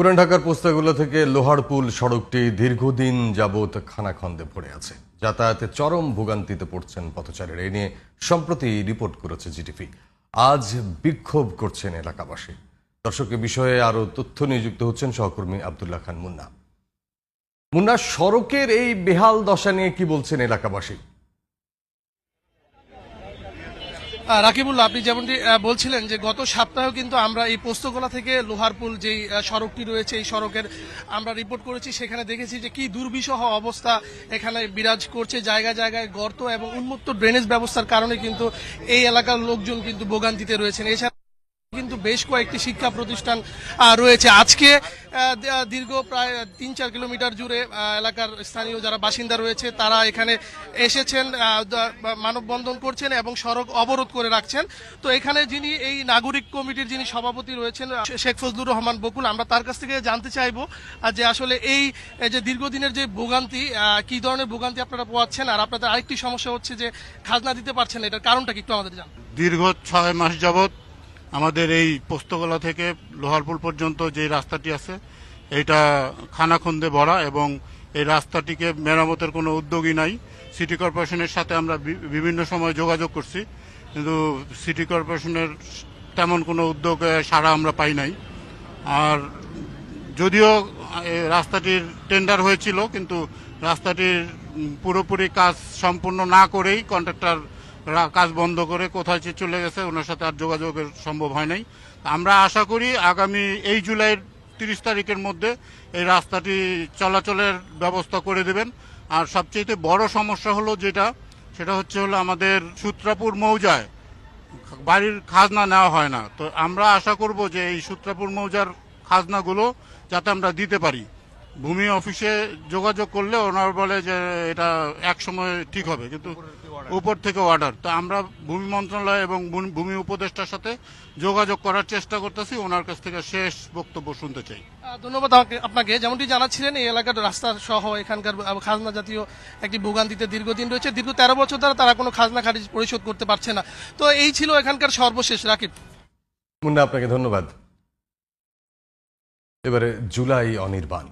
পুরান ঢাকার পোস্তাগুলো থেকে লোহারপুল সড়কটি দীর্ঘদিন যাবৎ খানাখন্দে পড়ে আছে। যাতায়াতে চরম ভোগান্তিতে পড়ছেন পথচারীরা। এ নিয়ে সম্প্রতি রিপোর্ট করেছে জিটিপি আজ বিক্ষোভ করছেন এলাকাবাসী। দর্শক, এ বিষয়ে আরও তথ্য নিযুক্ত হচ্ছেন সহকর্মী আবদুল্লাহ খান মুন্না। মুন্না, সড়কের এই বেহাল দশা নিয়ে কি বলছেন এলাকাবাসী? রাকিবুল্লাহ, আপনি যেমনটি বলছিলেন যে গত সপ্তাহেও কিন্তু আমরা এই পোস্তগোলা থেকে লোহারপুল যেই সড়কটি রয়েছে, এই সড়কের আমরা রিপোর্ট করেছি, সেখানে দেখেছি যে কি দুর্বিষহ অবস্থা এখানে বিরাজ করছে জায়গা জায়গায় গর্ত এবং উন্মুক্ত ড্রেনেজ ব্যবস্থার কারণে কিন্তু এই এলাকার লোকজন কিন্তু ভোগান্তিতে রয়েছেন। এছাড়া কিন্তু বেশ কয়েকটি শিক্ষা প্রতিষ্ঠান রয়েছে। আজকে দীর্ঘ প্রায় তিন চার কিলোমিটার জুড়ে এলাকার স্থানীয় যারা বাসিন্দা রয়েছে, তারা এখানে এসেছেন মানববন্ধন করছেন এবং সড়ক অবরোধ করে রাখছেন। তো এখানে যিনি এই নাগরিক কমিটির যিনি সভাপতি রয়েছেন শেখ ফজলুর রহমান বকুল, আমরা তার কাছ থেকে জানতে চাইব যে আসলে এই যে দীর্ঘদিনের যে ভোগান্তি কি ধরনের ভোগান্তি আপনারা পোয়াচ্ছেন? আর আপনাদের আরেকটি সমস্যা হচ্ছে যে, খাজনা দিতে পারছেন এটার কারণটা কি একটু আমাদের জান দীর্ঘ ছয় মাস যাবৎ আমাদের এই পোস্তগোলা থেকে লোহারপুল পর্যন্ত যে রাস্তাটি আছে এটা খানাখন্দে ভরা এবং এই রাস্তাটিকে মেরামতের কোনো উদ্যোগই নাই। সিটি কর্পোরেশনের সাথে আমরা বিভিন্ন সময় যোগাযোগ করছি, কিন্তু সিটি কর্পোরেশনের তেমন কোনো উদ্যোগে সাড়া আমরা পাই নাই। আর যদিও রাস্তাটির টেন্ডার হয়েছিল, কিন্তু রাস্তাটির পুরোপুরি কাজ সম্পূর্ণ না করেই কন্ট্রাক্টর কাজ বন্ধ করে কোথায় যে চলে গেছে, ওনার সাথে আর যোগাযোগের সম্ভব হয় নাই। আমরা আশা করি আগামী এই জুলাইয়ের তিরিশ তারিখের মধ্যে এই রাস্তাটি চলাচলের ব্যবস্থা করে দেবেন। আর সবচেয়ে বড় সমস্যা হলো যেটা, সেটা হচ্ছে হলো আমাদের সূত্রাপুর মৌজায় বাড়ির খাজনা নেওয়া হয় না। তো আমরা আশা করব যে এই সূত্রাপুর মৌজার খাজনাগুলো যাতে আমরা দিতে পারি। ভূমি অফিসে যোগাযোগ করলে ওনার বলে যে এটা এক সময় ঠিক হবে কিন্তু উপর থেকে অর্ডার তো আমরা ভূমি মন্ত্রণালয় এবং ভূমি- উপদেষ্টার সাথে যোগাযোগ করার চেষ্টা করতেছি ওনার কাছ থেকে শেষ বক্তব্য শুনতে চাই। ধন্যবাদ আমাকে- আপনাকে। যেমনটি জানাচ্ছিলেন এই এলাকার রাস্তা সহ এখানকার খাজনা জাতীয় একটি ভোগান্তিতে দীর্ঘদিন রয়েছে। দীর্ঘ তেরো বছর দ্বারা তারা কোনো খাজনা খারিজ পরিশোধ করতে পারছে না। তো এই ছিল এখানকার সর্বশেষ রাকিব। মুন্না আপনাকে ধন্যবাদ। এবারে জুলাই অনির্বাণ।